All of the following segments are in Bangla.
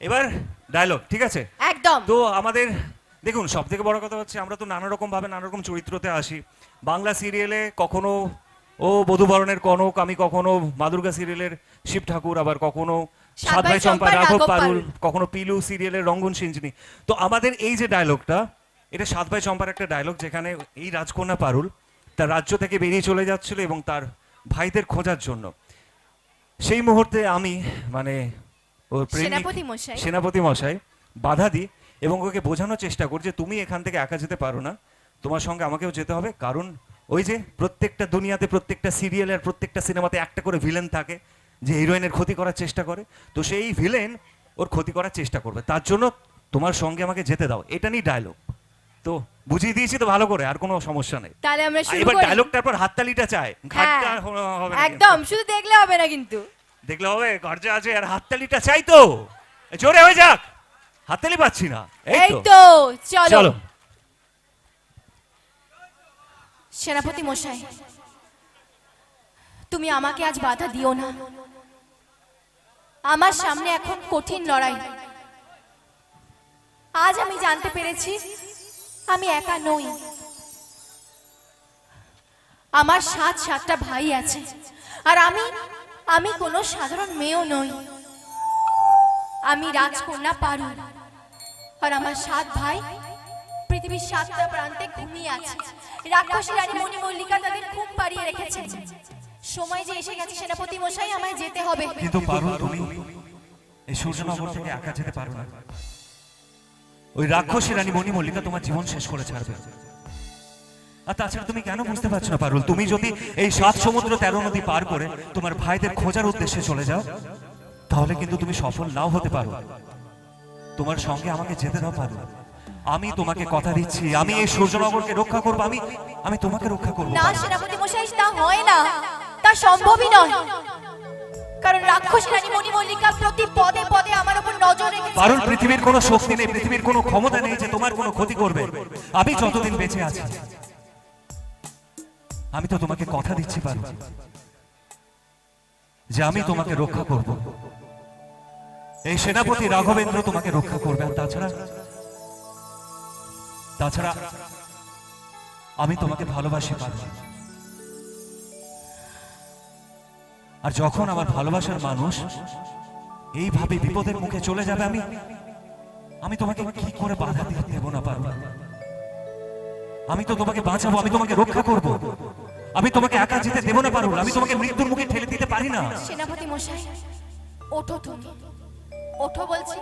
এবার ডায়লগ ঠিক আছে? একদম। তো আমাদের দেখুন সব থেকে বড় কথা হচ্ছে আমরা তো নানা রকম ভাবে নানা রকম চরিত্রতে আসি। বাংলা সিরিয়ালে কখনো ও বধুবরণের কনক আমি কখনো মাদুর্গা সিরিয়ালের শিব ঠাকুর আবার কখনো সাত ভাই চম্পা রাঘব পারুল। কখনো পিলু সিরিয়ালের রঙ্গন সিঞ্জনি। তো আমাদের এই যে ডায়লগটা এটা সাত ভাই চম্পার একটা ডায়লগ যেখানে এই রাজকন্যা পারুল তার রাজ্য থেকে বেরিয়ে চলে যাচ্ছিল এবং তার ভাইদের খোঁজার জন্য। সেই মুহূর্তে আমি মানে ওর সেনাপতি মশাই। সেনাপতি মশাই বাধা দিই এবং ওকে বোঝানোর চেষ্টা করি যে তুমি এখান থেকে একা যেতে পারো না। তোমার সঙ্গে আমাকেও যেতে হবে। কারণ ওই যে প্রত্যেকটা দুনিয়াতে প্রত্যেকটা সিরিয়ালের প্রত্যেকটা সিনেমাতে একটা করে ভিলেন থাকে যে হিরোইনের ক্ষতি করার চেষ্টা করে। তো সেই ভিলেন ওর ক্ষতি করার চেষ্টা করবে। তার জন্য তোমার সঙ্গে আমাকে যেতে দাও। এটা নিয়ে ডায়লগ তো বুঝিয়ে দিয়েছি তো ভালো করে আর কোনো সমস্যা নেই। তাহলে আমরা আর শুরু এবার ডায়লগটার পর হাততালিটা চাই। ঘাটটা হ্যাঁ, হবে না একদম শুধু দেখলে হবে না কিন্তু। দেখলে হবে খরচা আছে আর হাততালিটা চাই তো। জোরে হয়ে যাক। হাততালি পাচ্ছি না। এই তো। চলো। সেনাপতি মশাই তুমি আমাকে আজ বাধা দিও না। আমার সামনে এখন কঠিন লড়াই। আজ আমি জানতে পেরেছি আমি একা নই। আমার সাত সাতটা ভাই আছে আর আমি আমি কোনো সাধারণ মেয়েও নই। আমি রাজকন্যা পারু। আর আমার সাত ভাই পৃথিবীর সাতটা প্রান্তে ঘুমিয়ে আছে। রাক্ষসী রানী মণি মল্লিকা তাদের খুব পাড়িয়ে রেখেছে সময় যে এসে গেছে সেনাপতি মশাই, আমায় যেতে হবে। কিন্তু পারো, তুমি এই সূর্যনগর থেকে একা যেতে পারো না। ওই রাক্ষসী রানী মণি মল্লিকা তোমার জীবন শেষ করে ছাড়বে। আর তাছাড়া তুমি কেন বুঝতে পারছ না পারুল? তুমি যদি এই সাত সমুদ্র তেরো নদী পার করে তোমার ভাইদের খোঁজার উদ্দেশ্যে চলে যাও তাহলে কিন্তু তুমি সফল নাও হতে পারো। তোমার সঙ্গে আমাকে যেতে দাও পারো আমি তোমাকে কথা দিচ্ছি আমি এই সূর্যনগরকে রক্ষা করব আমি আমি তোমাকে রক্ষা করব না সেনাপতি মশাই তা হয় না। তা সম্ভবই নয়। কারণ রাক্ষসী রানী মণি মল্লিকা প্রতি পদে পদে আমার উপর নজর রেখেছে। কারণ পৃথিবীর কোনো শক্তি নেই পৃথিবীর কোনো ক্ষমতা নেই যে তোমার কোনো ক্ষতি করবে। আমি যতদিন বেঁচে আছি আমি তো তোমাকে কথা দিচ্ছি পারো যে আমি তোমাকে রক্ষা করব। এই সেনাপতি রাঘবেন্দ্র তোমাকে রক্ষা করবে। আর তাছাড়া তাছাড়া আমি তোমাকে ভালোবাসি পারো আর যখন আমার ভালোবাসার মানুষ এইভাবে বিপদের মুখে চলে যাবে, আমি আমি তোমাকে কি করে বাধা দিতে দেব না পারব আমি তো তোমাকে বাঁচাবো, আমি তোমাকে রক্ষা করব। আমি তোমাকে একা যেতে দেব না পারব আমি তোমাকে মৃত্যুর মুখে ঠেলে দিতে পারি না। সেনাপতি মশাই, ওঠো ওঠো বলছি।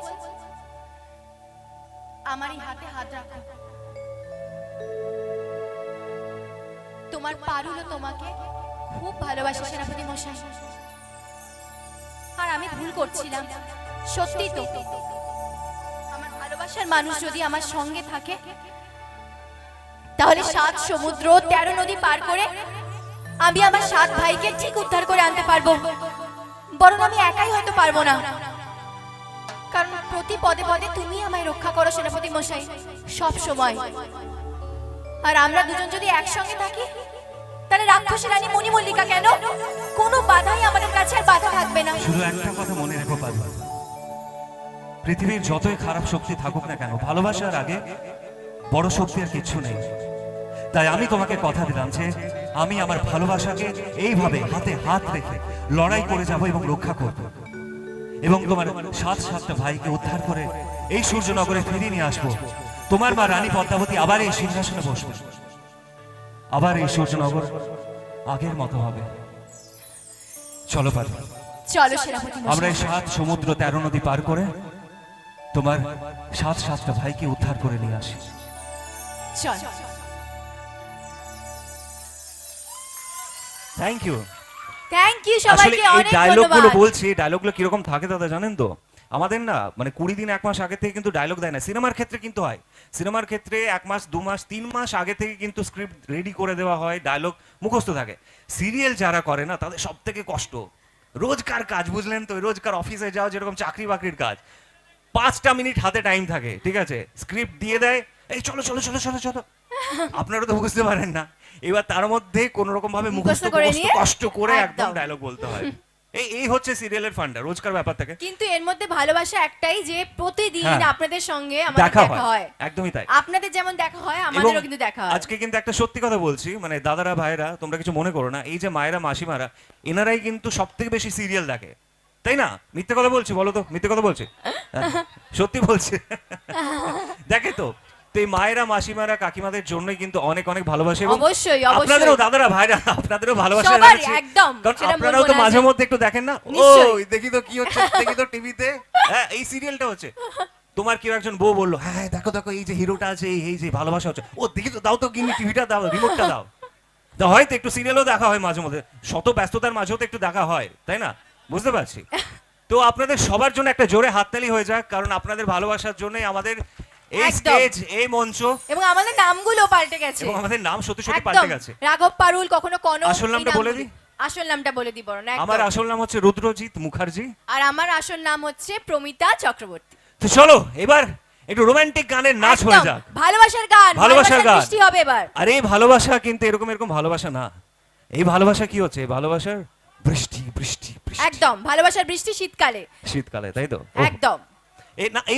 আমার হাতে হাত রাখো। তোমার পারুলো তোমাকে খুব ভালোবাসে সেনাপতি মশাই। আর আমি ভুল করছিলাম সত্যি তো। আমার ভালোবাসার মানুষ যদি আমার সঙ্গে থাকে তাহলে সাত সমুদ্র তেরো নদী পার করে আমি আমার সাত ভাইকে ঠিক উদ্ধার করে আনতে পারব। বরং আমি একাই হয়তো পারব না। কারণ প্রতি পদে পদে তুমি আমায় রক্ষা করো, সেনাপতি মশাই, সব সময়। আর আমরা দুজন যদি একসঙ্গে থাকি, তাহলে রাক্ষসী রানী মণিমল্লিকা কেন? কোনো বাধাই আমাদের কাছে আর বাধা থাকবে না। শুধু একটা কথা মনে রেখো পারব পৃথিবীর যতই খারাপ শক্তি থাকুক না কেন, ভালোবাসার আগে বড় শক্তি আর কিচ্ছু নেই। তাই আমি তোমাকে কথা দিলাম যে আমি আমার ভালোবাসাকে এইভাবে হাতে হাত রেখে লড়াই করে যাব এবং রক্ষা করব। এবং তোমার সাত সাতটা ভাইকে উদ্ধার করে এই সূর্যনগরে ফিরিয়ে নিয়ে আসব। তোমার মা রানী পদ্মাবতী আবার এই সিংহাসনে বসবে। আবার এই সূর্যনগর আগের মতো হবে। চলো পারো। চলো আমরা এই সাত সমুদ্র তেরো নদী পার করে তোমার সাত সাতটা ভাইকে উদ্ধার করে নিয়ে আসি। চল। থ্যাংক ইউ থ্যাংক ইউ সবাইকে অনেক ডায়লগগুলো ধন্যবাদ। বলছি ডায়লগগুলো কীরকম থাকে দাদা জানেন তো? আমাদের না মানে কুড়ি দিন এক মাস আগে থেকে কিন্তু ডায়লগ দেয় না। সিনেমার ক্ষেত্রে কিন্তু হয়। সিনেমার ক্ষেত্রে এক মাস দু মাস তিন মাস আগে থেকে কিন্তু স্ক্রিপ্ট রেডি করে দেওয়া হয় ডায়লগ মুখস্থ থাকে। সিরিয়াল যারা করে না তাদের সব থেকে কষ্ট। রোজকার কাজ বুঝলেন তো? রোজকার অফিসে যাও যেরকম চাকরি বাকরির কাজ। পাঁচটা মিনিট হাতে টাইম থাকে ঠিক আছে? স্ক্রিপ্ট দিয়ে দেয় এই চলো চলো চলো চলো চলো। আপনারা তো বুঝতে পারেন না। এবার তার মধ্যে কোন রকম ভাবে মুখস্থ করে নিয়ে? কষ্ট করে একদম। ডায়লগ বলতে হয়। এই এই হচ্ছে সিরিয়ালের ফান্ডা রোজকার ব্যাপার থাকে কিন্তু এর মধ্যে ভালোবাসা একটাই যে প্রতিদিন হ্যাঁ। আপনাদের সঙ্গে আমাদের দেখা হয়। একদমই তাই। আপনাদের যেমন দেখা হয় আমাদেরও কিন্তু দেখা হয়। আজকে কিন্তু একটা সত্যি কথা বলছি মানে দাদারা ভাইরা তোমরা কিছু মনে করো না এই যে মায়েরা মাসিমারা এনারাই কিন্তু সব থেকে বেশি সিরিয়াল দেখে। তাই না? মিথ্যে কথা বলছি বলো তো মিথ্যে কথা বলছি? হ্যাঁ, সত্যি বলছি? দেখে তো। তো এই মায়েরা মাসিমারা কাকিমাদের জন্যই কিন্তু অনেক অনেক ভালোবাসে অবশ্যই। আপনাদেরও দাদারা ভাইরা আপনাদেরও ভালোবাসা জানাচ্ছি। একদম, আপনারাও তো মাঝে মধ্যে একটু দেখেন না। ওই দেখি তো কি হচ্ছে দেখি তো টিভিতে। হ্যাঁ এই সিরিয়ালটা হচ্ছে। তোমার কেউ একজন বউ বলল হ্যাঁ হ্যাঁ, দেখো দেখো এই যে হিরোটা আছে এই- যে ভালোবাসা হচ্ছে। ও দেখি তো দাও তো গিনি টিভিটা দাও রিমোটটা দাও। হয়তো একটু সিরিয়ালও দেখা হয় মাঝে মধ্যে। শত ব্যস্ততার মাঝেও তো একটু দেখা হয় তাই না? বুঝতে পারছি? তো আপনাদের সবার জন্য একটা জোরে হাততালি হয়ে যাক কারণ আপনাদের ভালোবাসার জন্যই আমাদের এই স্টেজ এই মঞ্চ এবং আমাদের নামগুলো পাল্টে গেছে। এবং আমাদের নাম সত্যি সত্যি পাল্টে গেছে। রাঘব পারুল কখনো আসল নামটা বলে দিই? আসল নামটা বলে আমার আসল নাম হচ্ছে রুদ্রজিৎ মুখার্জি। আর আমার আসল নাম হচ্ছে প্রমিতা চক্রবর্তী। তো চলো এবার একটু রোমান্টিক গানের নাচ হয়ে যাক। ভালোবাসার গান ভালোবাসার গান। বৃষ্টি হবে এবার। আর এই ভালোবাসা কিন্তু এরকম এরকম ভালোবাসা না। এই ভালোবাসা কি হচ্ছে? ভালোবাসার বৃষ্টি বৃষ্টি একদম। ভালোবাসার বৃষ্টি শীতকালে। শীতকালে তাই তো? একদম। এই না